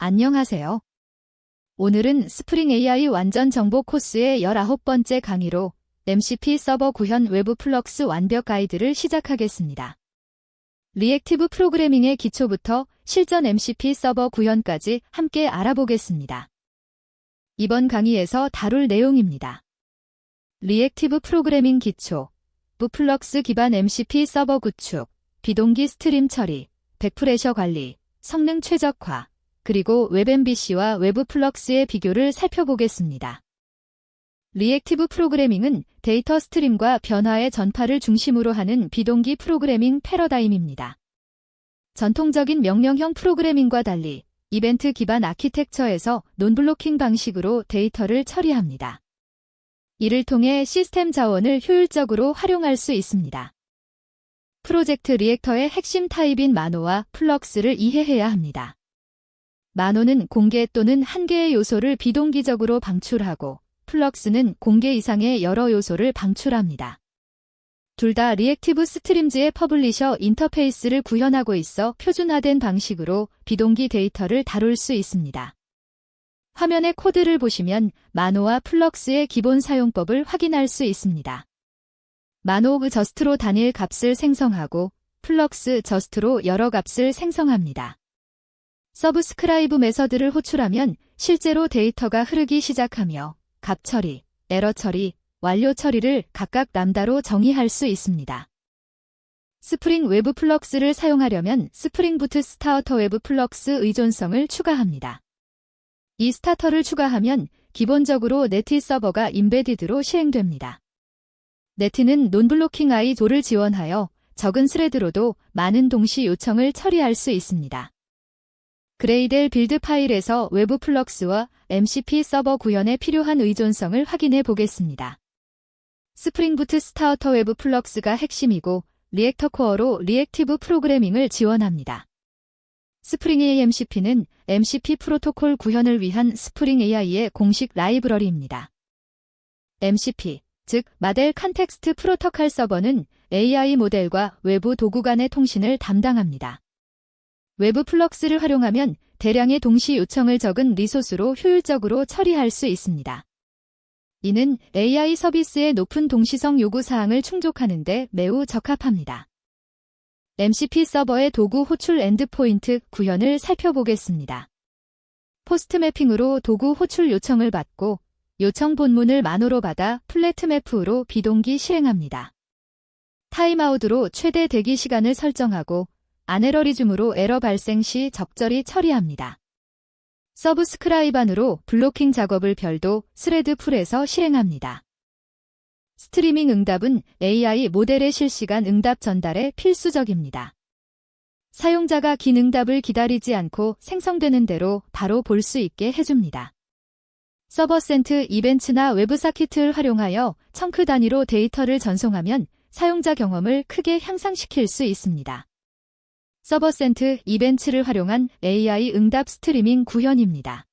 안녕하세요. 오늘은 스프링 AI 완전 정보 코스의 19번째 강의로 MCP 서버 구현 외부 플럭스 완벽 가이드를 시작하겠습니다. 리액티브 프로그래밍의 기초부터 실전 MCP 서버 구현까지 함께 알아보겠습니다. 이번 강의에서 다룰 내용입니다. 리액티브 프로그래밍 기초, 무플럭스 기반 MCP 서버 구축, 비동기 스트림 처리, 백프레셔 관리, 성능 최적화, 그리고 웹 MVC와 외부 플럭스의 비교를 살펴보겠습니다. 리액티브 프로그래밍은 데이터 스트림과 변화의 전파를 중심으로 하는 비동기 프로그래밍 패러다임입니다. 전통적인 명령형 프로그래밍과 달리 이벤트 기반 아키텍처에서 논블로킹 방식으로 데이터를 처리합니다. 이를 통해 시스템 자원을 효율적으로 활용할 수 있습니다. 프로젝트 리액터의 핵심 타입인 마노와 플럭스를 이해해야 합니다. 마노는 공개 또는 한 개의 요소를 비동기적으로 방출하고 플럭스는 공개 이상의 여러 요소를 방출합니다. 둘 다 리액티브 스트림즈의 퍼블리셔 인터페이스를 구현하고 있어 표준화된 방식으로 비동기 데이터를 다룰 수 있습니다. 화면의 코드를 보시면 마노와 플럭스의 기본 사용법을 확인할 수 있습니다. 마노그 저스트로 단일 값을 생성하고 플럭스 저스트로 여러 값을 생성합니다. 서브스크라이브 메서드를 호출하면 실제로 데이터가 흐르기 시작하며 값 처리, 에러 처리, 완료 처리를 각각 람다로 정의할 수 있습니다. 스프링 웨브 플럭스를 사용하려면 스프링 부트 스타터 웨브 플럭스 의존성을 추가합니다. 이 스타터를 추가하면 기본적으로 네티 서버가 인베디드로 실행됩니다. 네티는 논블로킹 아이도를 지원하여 적은 스레드로도 많은 동시 요청을 처리할 수 있습니다. 그레이델 빌드 파일에서 외부 플럭스와 MCP 서버 구현에 필요한 의존성을 확인해 보겠습니다. 스프링부트 스타우터 외부 플럭스가 핵심이고 리액터 코어로 리액티브 프로그래밍을 지원합니다. 스프링 AMCP는 MCP 프로토콜 구현을 위한 스프링 AI의 공식 라이브러리입니다. MCP, 즉 마델 컨텍스트 프로토콜 서버는 AI 모델과 외부 도구 간의 통신을 담당합니다. 외부 플럭스를 활용하면 대량의 동시 요청을 적은 리소스로 효율적으로 처리할 수 있습니다. 이는 AI 서비스의 높은 동시성 요구 사항을 충족하는 데 매우 적합합니다. MCP 서버의 도구 호출 엔드포인트 구현을 살펴보겠습니다. 포스트 매핑으로 도구 호출 요청을 받고 요청 본문을 만호로 받아 매프로 비동기 실행합니다. 타임아웃으로 최대 대기 시간을 설정하고 아네러리즘으로 에러 발생 시 적절히 처리합니다. 서브스크라이반으로 블로킹 작업을 별도 스레드 풀에서 실행합니다. 스트리밍 응답은 AI 모델의 실시간 응답 전달에 필수적입니다. 사용자가 긴 응답을 기다리지 않고 생성되는 대로 바로 볼 수 있게 해줍니다. 서버센트 이벤트나 웹사키트를 활용하여 청크 단위로 데이터를 전송하면 사용자 경험을 크게 향상시킬 수 있습니다. 서버센트 이벤트를 활용한 AI 응답 스트리밍 구현입니다.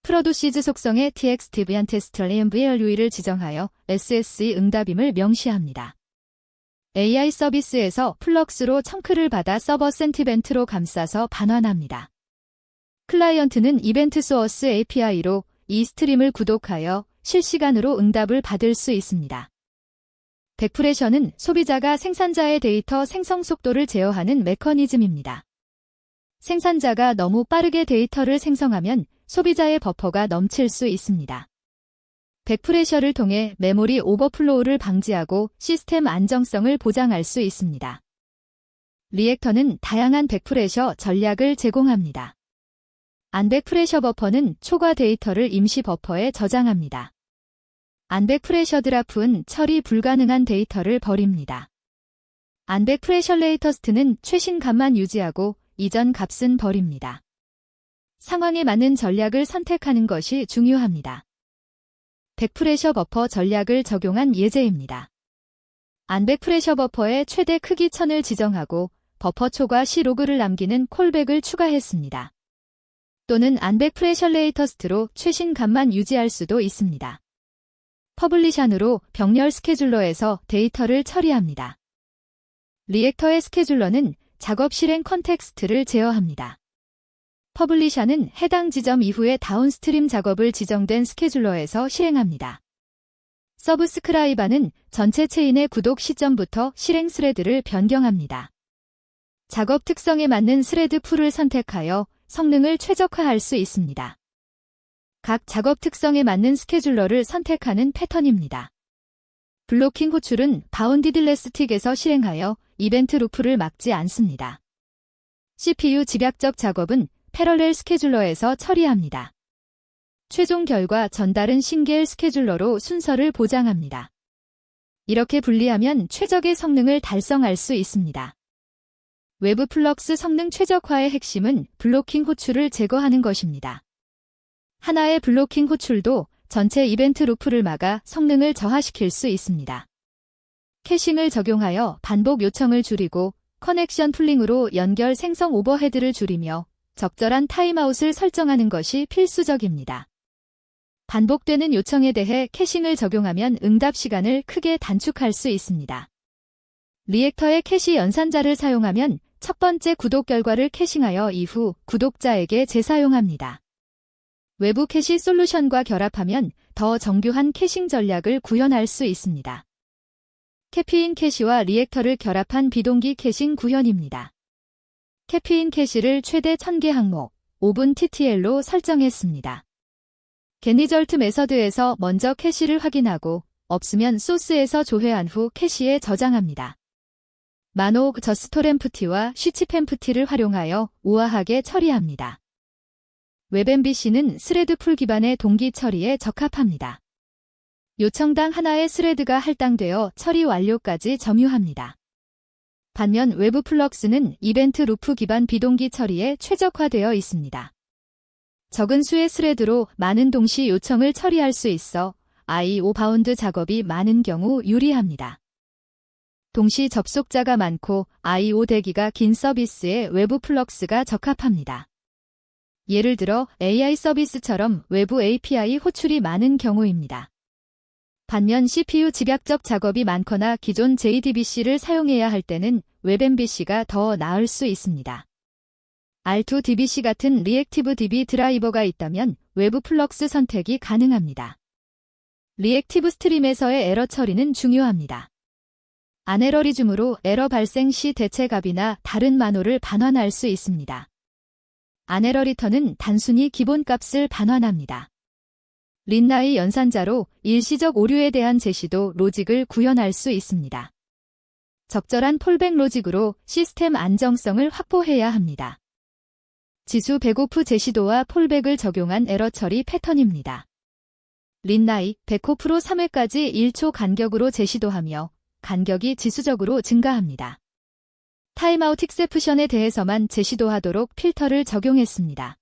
프로듀시즈 속성의 TX 디비안테 스트레임 VLU를 지정하여 SSE 응답임을 명시합니다. AI 서비스에서 플럭스로 청크를 받아 서버 센티벤트로 감싸서 반환합니다. 클라이언트는 이벤트 소어스 API로 이 스트림을 구독하여 실시간으로 응답을 받을 수 있습니다. 백프레셔는 소비자가 생산자의 데이터 생성 속도를 제어하는 메커니즘입니다. 생산자가 너무 빠르게 데이터를 생성하면 소비자의 버퍼가 넘칠 수 있습니다. 백프레셔를 통해 메모리 오버플로우를 방지하고 시스템 안정성을 보장할 수 있습니다. 리액터는 다양한 백프레셔 전략을 제공합니다. 안백프레셔 버퍼는 초과 데이터를 임시 버퍼에 저장합니다. 안백 프레셔 드라프는 처리 불가능한 데이터를 버립니다. 안백 프레셔 레이터스트는 최신 값만 유지하고 이전 값은 버립니다. 상황에 맞는 전략을 선택하는 것이 중요합니다. 100프레셔 버퍼 전략을 적용한 예제입니다. 안백 프레셔 버퍼의 최대 크기 천을 지정하고 버퍼 초과 시 로그를 남기는 콜백을 추가했습니다. 또는 안백 프레셔 레이터스트로 최신 값만 유지할 수도 있습니다. 퍼블리샨으로 병렬 스케줄러에서 데이터를 처리합니다. 리액터의 스케줄러는 작업 실행 컨텍스트를 제어합니다. 퍼블리샤는 해당 지점 이후에 다운스트림 작업을 지정된 스케줄러에서 실행합니다. 서브스크라이바는 전체 체인의 구독 시점부터 실행 스레드를 변경합니다. 작업 특성에 맞는 스레드 풀을 선택하여 성능을 최적화할 수 있습니다. 각 작업 특성에 맞는 스케줄러를 선택하는 패턴입니다. 블로킹 호출은 바운디드 레스틱에서 실행하여 이벤트 루프를 막지 않습니다. CPU 집약적 작업은 패러렐 스케줄러에서 처리합니다. 최종 결과 전달은 싱겔 스케줄러로 순서를 보장합니다. 이렇게 분리하면 최적의 성능을 달성할 수 있습니다. 외부 플럭스 성능 최적화의 핵심은 블로킹 호출을 제거하는 것입니다. 하나의 블로킹 호출도 전체 이벤트 루프를 막아 성능을 저하시킬 수 있습니다. 캐싱을 적용하여 반복 요청을 줄이고 커넥션 풀링으로 연결 생성 오버헤드를 줄이며 적절한 타임아웃을 설정하는 것이 필수적입니다. 반복되는 요청에 대해 캐싱을 적용하면 응답 시간을 크게 단축할 수 있습니다. 리액터의 캐시 연산자를 사용하면 첫 번째 구독 결과를 캐싱하여 이후 구독자에게 재사용합니다. 외부 캐시 솔루션과 결합하면 더 정교한 캐싱 전략을 구현할 수 있습니다. 캐피인 캐시와 리액터를 결합한 비동기 캐싱 구현입니다. 캐피인 캐시를 최대 1000개 항목 5분 TTL로 설정했습니다. 게니절트 메서드에서 먼저 캐시를 확인하고 없으면 소스에서 조회한 후 캐시에 저장합니다. 마노 저스토램프티와 쉬치펜프티를 활용하여 우아하게 처리합니다. 웹MBC는 스레드 풀 기반의 동기 처리에 적합합니다. 요청당 하나의 스레드가 할당되어 처리 완료까지 점유합니다. 반면 외부 플럭스는 이벤트 루프 기반 비동기 처리에 최적화되어 있습니다. 적은 수의 스레드로 많은 동시 요청을 처리할 수 있어 IO 바운드 작업이 많은 경우 유리합니다. 동시 접속자가 많고 IO 대기가 긴 서비스에 외부 플럭스가 적합합니다. 예를 들어 AI 서비스처럼 외부 API 호출이 많은 경우입니다. 반면 CPU 집약적 작업이 많거나 기존 JDBC를 사용해야 할 때는 웹MBC가 더 나을 수 있습니다. R2DBC 같은 리액티브 DB 드라이버가 있다면 외부 플럭스 선택이 가능합니다. 리액티브 스트림에서의 에러 처리는 중요합니다. 아네러리즘으로 에러 발생 시 대체 값이나 다른 만호를 반환할 수 있습니다. 아네러 리턴은 단순히 기본값을 반환합니다. 린나의 연산자로 일시적 오류에 대한 제시도 로직을 구현할 수 있습니다. 적절한 폴백 로직으로 시스템 안정성을 확보해야 합니다. 지수 백오프 제시도와 폴백을 적용한 에러 처리 패턴입니다. 린나이 100호프로 3회까지 1초 간격으로 제시도하며 간격이 지수적으로 증가합니다. 타임아웃 익셉션에 대해서만 제시도하도록 필터를 적용했습니다.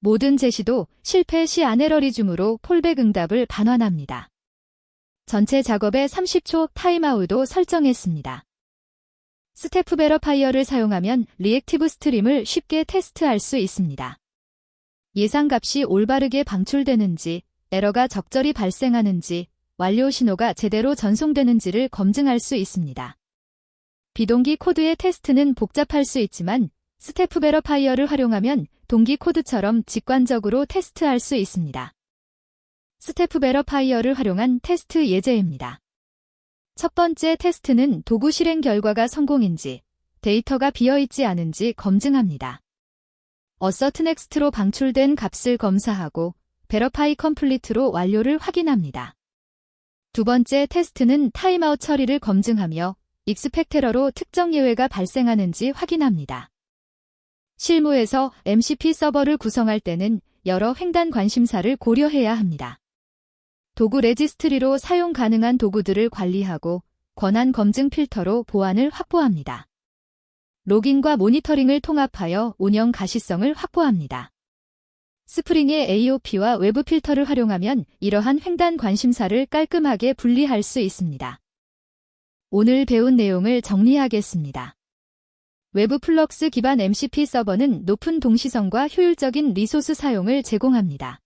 모든 제시도 실패 시 아네러리즘으로 폴백 응답을 반환합니다. 전체 작업에 30초 타임아웃도 설정했습니다. 스태프 베러파이어를 사용하면 리액티브 스트림을 쉽게 테스트할 수 있습니다. 예상값이 올바르게 방출되는지, 에러가 적절히 발생하는지, 완료 신호가 제대로 전송되는지를 검증할 수 있습니다. 비동기 코드의 테스트는 복잡할 수 있지만 스태프 베러파이어를 활용하면 동기 코드처럼 직관적으로 테스트할 수 있습니다. 스태프 베러파이어를 활용한 테스트 예제입니다. 첫 번째 테스트는 도구 실행 결과가 성공인지 데이터가 비어있지 않은지 검증합니다. 어서트 넥스트로 방출된 값을 검사하고 베러파이 컴플리트로 완료를 확인합니다. 두 번째 테스트는 타임아웃 처리를 검증하며 익스펙테러로 특정 예외가 발생하는지 확인합니다. 실무에서 MCP 서버를 구성할 때는 여러 횡단 관심사를 고려해야 합니다. 도구 레지스트리로 사용 가능한 도구들을 관리하고 권한 검증 필터로 보안을 확보합니다. 로깅과 모니터링을 통합하여 운영 가시성을 확보합니다. 스프링의 AOP와 외부 필터를 활용하면 이러한 횡단 관심사를 깔끔하게 분리할 수 있습니다. 오늘 배운 내용을 정리하겠습니다. 외부 플럭스 기반 MCP 서버는 높은 동시성과 효율적인 리소스 사용을 제공합니다.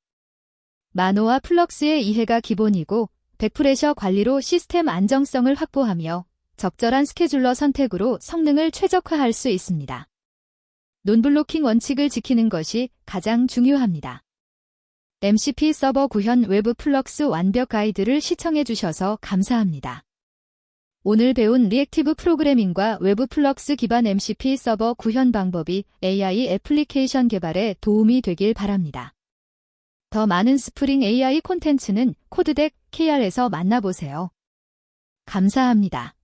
마노와 플럭스의 이해가 기본이고 백프레셔 관리로 시스템 안정성을 확보하며 적절한 스케줄러 선택으로 성능을 최적화할 수 있습니다. 논블로킹 원칙을 지키는 것이 가장 중요합니다. MCP 서버 구현 외부 플럭스 완벽 가이드를 시청해 주셔서 감사합니다. 오늘 배운 리액티브 프로그래밍과 외부 플럭스 기반 MCP 서버 구현 방법이 AI 애플리케이션 개발에 도움이 되길 바랍니다. 더 많은 스프링 AI 콘텐츠는 코드덱 KR에서 만나보세요. 감사합니다.